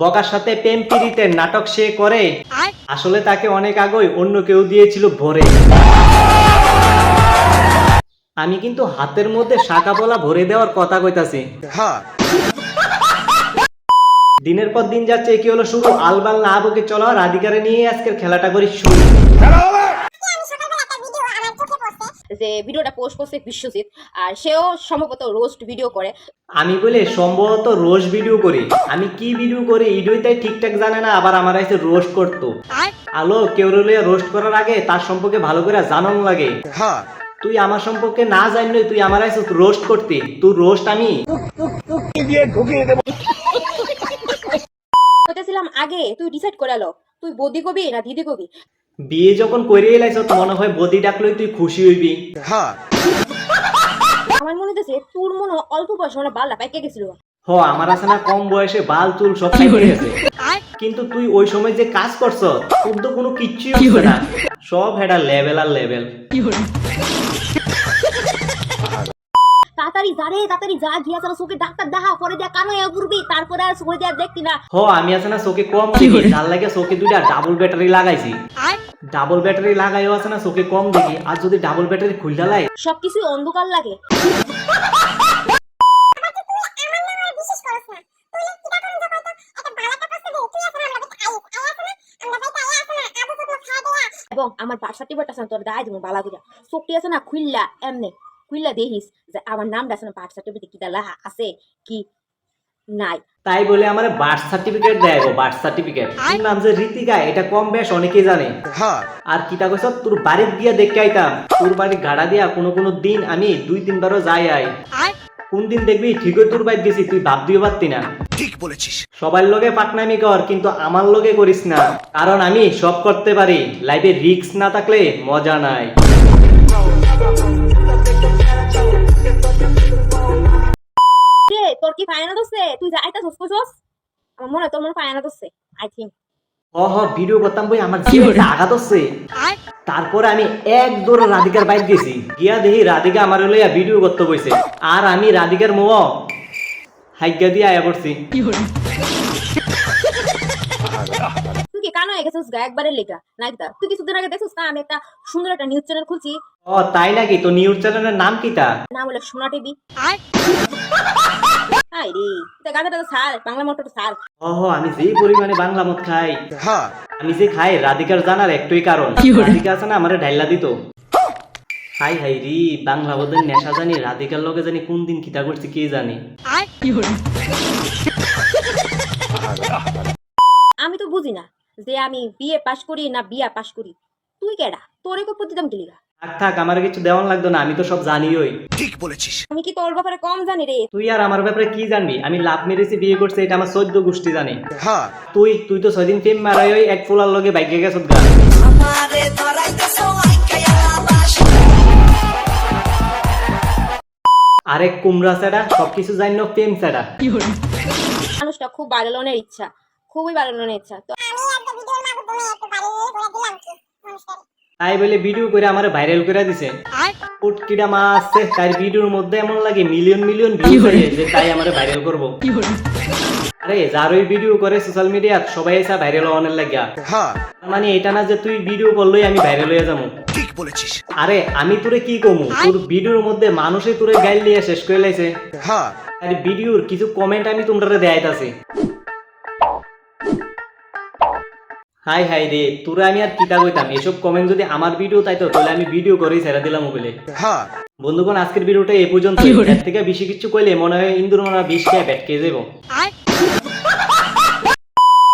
বকার সাথে প্রেম পিরিতের নাটক সে করে। আসলে তাকে অনেক আগেই অন্য কেউ দিয়েছিল ভরে। আমি কিন্তু হাতের মধ্যে শাখা বলা ভরে দেওয়ার কথা কইতাছি। দিনের পর দিন যাচ্ছে কি হলো শুরু? আলবাল না বকে চলো রাধিকারে নিয়ে আজকের খেলাটা করি শুরু। যে ভিডিওটা পোস্ট করছে বিশ্বজিৎ আর সেও সম্ভবত রোস্ট ভিডিও করে। আমি বলে সম্ভবত রোস্ট ভিডিও করি। আমি কি ভিডিও করি ইডুই তাই ঠিকঠাক জানে না আবার আমার এসে রোস্ট করতো। আলো কেউ রোস্ট করার আগে তার সম্পর্কে ভালো করে জানানো লাগে। তুই আমার সম্পর্কে না জানলে তুই আমার এসে রোস্ট করতে। তুই রোস্ট আমি বলতেছিলাম আগে তুই ডিসাইড করে আলো তুই বদি কবি না দিদি কবি? বিয়ে যখন করিয়ে লাইছ তো মনে হয় বদি ডাকলেই তুই খুশি হইবি। হ্যাঁ। আমার মনে হচ্ছে তোর মনে অল্প বয়সে মানে বাল্লা পাইকে গেছিল। হ আমার আছে না কম বয়সে বাল চুল সব পাইকে গেছে। কিন্তু তুই ওই সময় যে কাজ করছ তোর তো কোনো কিচ্ছুই হচ্ছে না। সব হেডা লেভেল আর লেভেল তাড়াতাড়ি যা রে তাড়াতাড়ি যা গিয়া চলো চোখে ডাক্তার দেখা পরে দিয়া কানো ঘুরবি তারপরে আর চোখে দিয়া দেখতি না। হ আমি আছে না চোখে কম তার লাগে চোখে দুইটা ডাবল ব্যাটারি লাগাইছি। ডাবল ব্যাটারি লাগাইও আছে না, চোখে কম দেখি। আর যদি ডাবল ব্যাটারি খুললা লাই সবকিছু অন্ধকার লাগে। এবং আমার বার্থ সার্টিফিকেট আছে তোর দায় দিব, বালা বুঝা চোখটি আছে না খুললা এমনি। খুললা দেখিস যে আমার নামটা আছে না বার্থ সার্টিফিকেট কিটা লেখা আছে, কি নাই। তাই বলে আমার বার্থ সার্টিফিকেট দেয় গো বার্থ সার্টিফিকেট তোর নাম যে রীতিকা এটা কম বেশ অনেকেই জানে। আর কিতা কইছ তোর বাড়ির গিয়া দেখে আইতাম তোর বাড়ি গাড়া দিয়া কোনো কোনো দিন আমি দুই তিনবারও যাই আই। কোন দিন দেখবি ঠিকই তোর বাইর গেছি তুই ভাব দিও পারতি না। ঠিক বলেছিস। সবার লগে পাটনামি কর কিন্তু আমার লগে করিস না। কারণ আমি সব করতে পারি লাইফে রিস্ক না থাকলে মজা নাই। তোর কি ফায়না তুই যা আইতা সস কসস আমার মনে তোর মনে ফায়না আই হ ভিডিও করতাম বই আমার জীবনে আঘাত হচ্ছে। তারপরে আমি এক দৌড় রাধিকার বাইক গেছি গিয়া দেখি রাধিকা আমার লইয়া ভিডিও করতে বইছে। আর আমি রাধিকার মোহ হাইগা দিয়ে আয়া পড়ছি। তুই কি কানো হয়ে গেছিস গা একবারে লেখা নাইতা তুই কিছুদিন আগে দেখছিস না আমি একটা সুন্দর একটা নিউজ চ্যানেল খুলছি? ও তাই নাকি? তো নিউজ চ্যানেলের নাম কিটা নাম হলো সোনা টিভি। হাই রে। এটা গাধাটা তো সার বাংলা সার। আমি পরিমাণে বাংলা মদ খাই আমি যে খাই রাধিকার জানার একটাই কারণ। রাধিকা আছে না আমারে ঢাইলা দিত। হাই হাই রি বাংলা নেশা জানি রাধিকার লগে জানি কোন দিন কিতা করছি কে জানে। আমি তো বুঝি না যে আমি বিএ পাশ করি না বিয়া পাশ করি। তুই কেডা? তোরে কো প্রতিদাম দিলিগা থাক থাক আমার কিছু দেওয়ান লাগতো না আমি তো সব জানিওই। ঠিক বলেছিস। আমি কি তোর ব্যাপারে কম জানি রে? তুই আর আমার ব্যাপারে কি জানবি? আমি লাভ মেরেছি বিয়ে করছি এটা আমার গোষ্ঠী জানে। তুই তুই তো ছয়দিন প্রেম মারাই ওই এক ফুলার লগে বাইকে গেছ গা আরেক কুমড়া সেটা সবকিছু জানি না প্রেম মানুষটা খুব বাড়ানোর ইচ্ছা খুবই ইচ্ছা। তো তাই বলে ভিডিও করে আমার ভাইরাল করে দিছে। পুটকিটা মাছ তার ভিডিওর মধ্যে এমন লাগে মিলিয়ন মিলিয়ন ভিউ করে যে তাই আমার ভাইরাল করব। আরে যার ওই ভিডিও করে সোশ্যাল মিডিয়াত সবাই এসা ভাইরাল হওয়ার লাগিয়া। মানে এটা না যে তুই ভিডিও করলেই আমি ভাইরাল হয়ে যাব। ঠিক বলেছিস। আরে আমি তোরে কি কমু? তোর ভিডিওর মধ্যে মানুষে তোরে গাইল দিয়ে শেষ করে লাইছে। আর ভিডিওর কিছু কমেন্ট আমি তোমরা দেয়াইতাছি। হাই হাই রে তোরা আমি আর কিতা কইতাম? এসব কমেন্ট যদি আমার ভিডিও তাইতো তাহলে আমি ভিডিও করেই ছেড়ে দিলাম মোবাইলে বন্ধুগণ আজকের ভিডিওটা এই পর্যন্ত। এর থেকে বেশি কিছু কইলে মনে হয় ইন্দুর মনে হয় বিশ খেয়ে ব্যাট খেয়ে যাব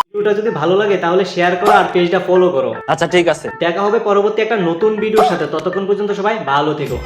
ভিডিওটা যদি ভালো লাগে তাহলে শেয়ার করো আর পেজটা ফলো করো। আচ্ছা ঠিক আছে। দেখা হবে পরবর্তী একটা নতুন ভিডিওর সাথে। ততক্ষণ পর্যন্ত সবাই ভালো থেকো।